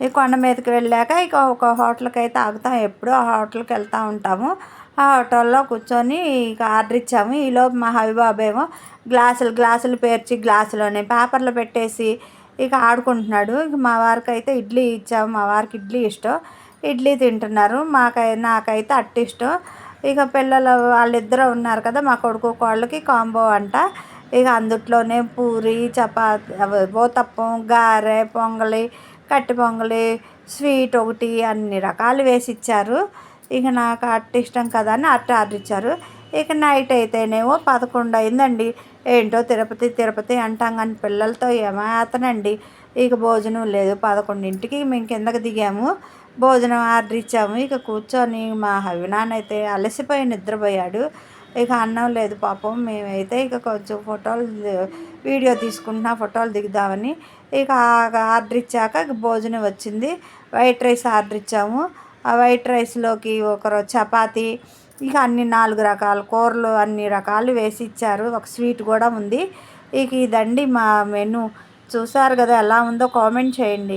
ఈ కొండ మీదకి వెళ్ళాక ఇక ఒక హోటల్కి అయితే ఆగుతాం. ఎప్పుడూ ఆ హోటల్కి వెళ్తూ ఉంటాము. ఆ హోటల్లో కూర్చొని ఇక ఆర్డర్ ఇచ్చాము. ఈలోపు మా హవిబాబు ఏమో గ్లాసులు గ్లాసులు పేర్చి గ్లాసులోనే పేపర్లు పెట్టేసి ఇక ఆడుకుంటున్నాడు. ఇక మా వారికి అయితే ఇడ్లీ ఇచ్చాము. మా వారికి ఇడ్లీ ఇష్టం. ఇడ్లీ తింటున్నారు. మాకై నాకైతే అట్టు ఇష్టం. ఇక పిల్లలు వాళ్ళిద్దరూ ఉన్నారు కదా మా కొడుకు కోళ్ళకి కాంబో అంట ఇక అందుట్లోనే పూరి చపాతి ఊతప్పం గారె పొంగలి కట్టి పొంగలి స్వీట్ ఒకటి అన్ని రకాలు వేసి ఇచ్చారు ఇక నాకు అట్ట ఇష్టం కదా అని అట్ట ఆర్డర్ ఇచ్చారు. ఇక నైట్ అయితేనేమో పదకొండు అయిందండి. ఏంటో తిరుపతి తిరుపతి అంటాం కానీ పిల్లలతో ఏమాతనండి ఇక భోజనం లేదు పదకొండింటికి మేము కిందకి దిగాము. భోజనం ఆర్డర్ ఇచ్చాము. ఇక కూర్చొని మా హవినాన్న అయితే అలసిపోయి నిద్రపోయాడు. ఇక అన్నం లేదు పాపం. మేమైతే ఇక కొంచెం ఫోటోలు వీడియో తీసుకుంటున్నా ఫోటోలు దిగుదామని. ఇక ఆర్డర్ ఇచ్చాక భోజనం వచ్చింది. వైట్ రైస్ ఆర్డర్ ఇచ్చాము. ఆ వైట్ రైస్లోకి ఒకరు చపాతి ఇక అన్ని నాలుగు రకాల కూరలు అన్ని రకాలు వేసి ఇచ్చారు. ఒక స్వీట్ కూడా ఉంది. ఇక ఇదండి మా మెను. చూసారు కదా ఎలా ఉందో కామెంట్ చేయండి.